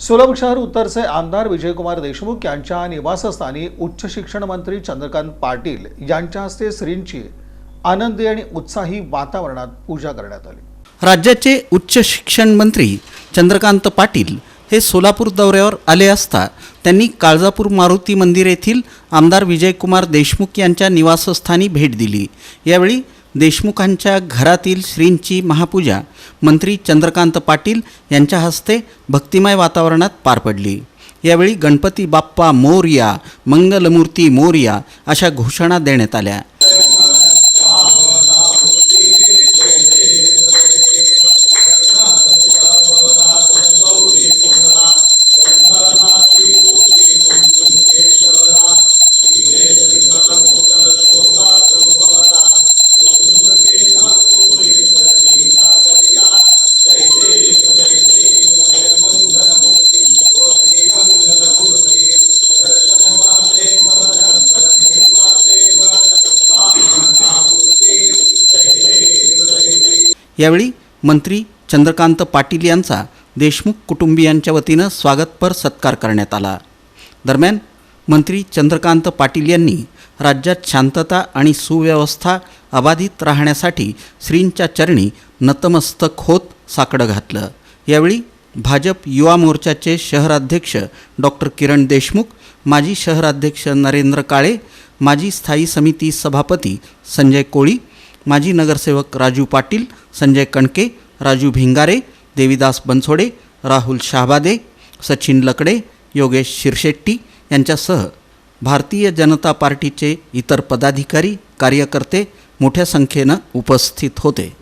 सोलापूर शहर उत्तरचे आमदार विजयकुमार देशमुख यांच्या निवासस्थानी उच्च शिक्षण मंत्री चंद्रकांत पाटील यांच्या हस्ते श्रींची आनंदी आणि उत्साही वातावरणात पूजा करण्यात आली. राज्याचे उच्च शिक्षण मंत्री चंद्रकांत पाटील हे सोलापूर दौऱ्यावर आले असता त्यांनी काळजापूर मारुती मंदिर येथील आमदार विजयकुमार देशमुख यांच्या निवासस्थानी भेट दिली. यावेळी देशमुखांच्या घरातील श्रींची महापूजा मंत्री चंद्रकांत पाटील यांच्या हस्ते भक्तिमय वातावरणात पार पडली. यावेळी गणपती बाप्पा मोरया मंगलमूर्ती मोरया अशा घोषणा देण्यात आल्या. यावेळी मंत्री चंद्रकांत पाटील यांचा देशमुख कुटुंबियांच्या वतीनं स्वागतपर सत्कार करण्यात आला. दरम्यान मंत्री चंद्रकांत पाटील यांनी राज्यात शांतता आणि सुव्यवस्था अबाधित राहण्यासाठी श्रींच्या चरणी नतमस्तक होत साकडं घातलं. यावेळी भाजप युवा मोर्चाचे शहराध्यक्ष डॉक्टर किरण देशमुख माजी शहराध्यक्ष नरेंद्र काळे माजी स्थायी समिती सभापती संजय कोळी माजी नगरसेवक राजू पाटील संजय कणके राजू भिंगारे देविदास बनसोडे राहुल शहाबादे सचिन लकडे योगेश शिरशेट्टी यांच्यासह भारतीय जनता पार्टीचे इतर पदाधिकारी कार्यकर्ते मोठ्या संख्येनं उपस्थित होते.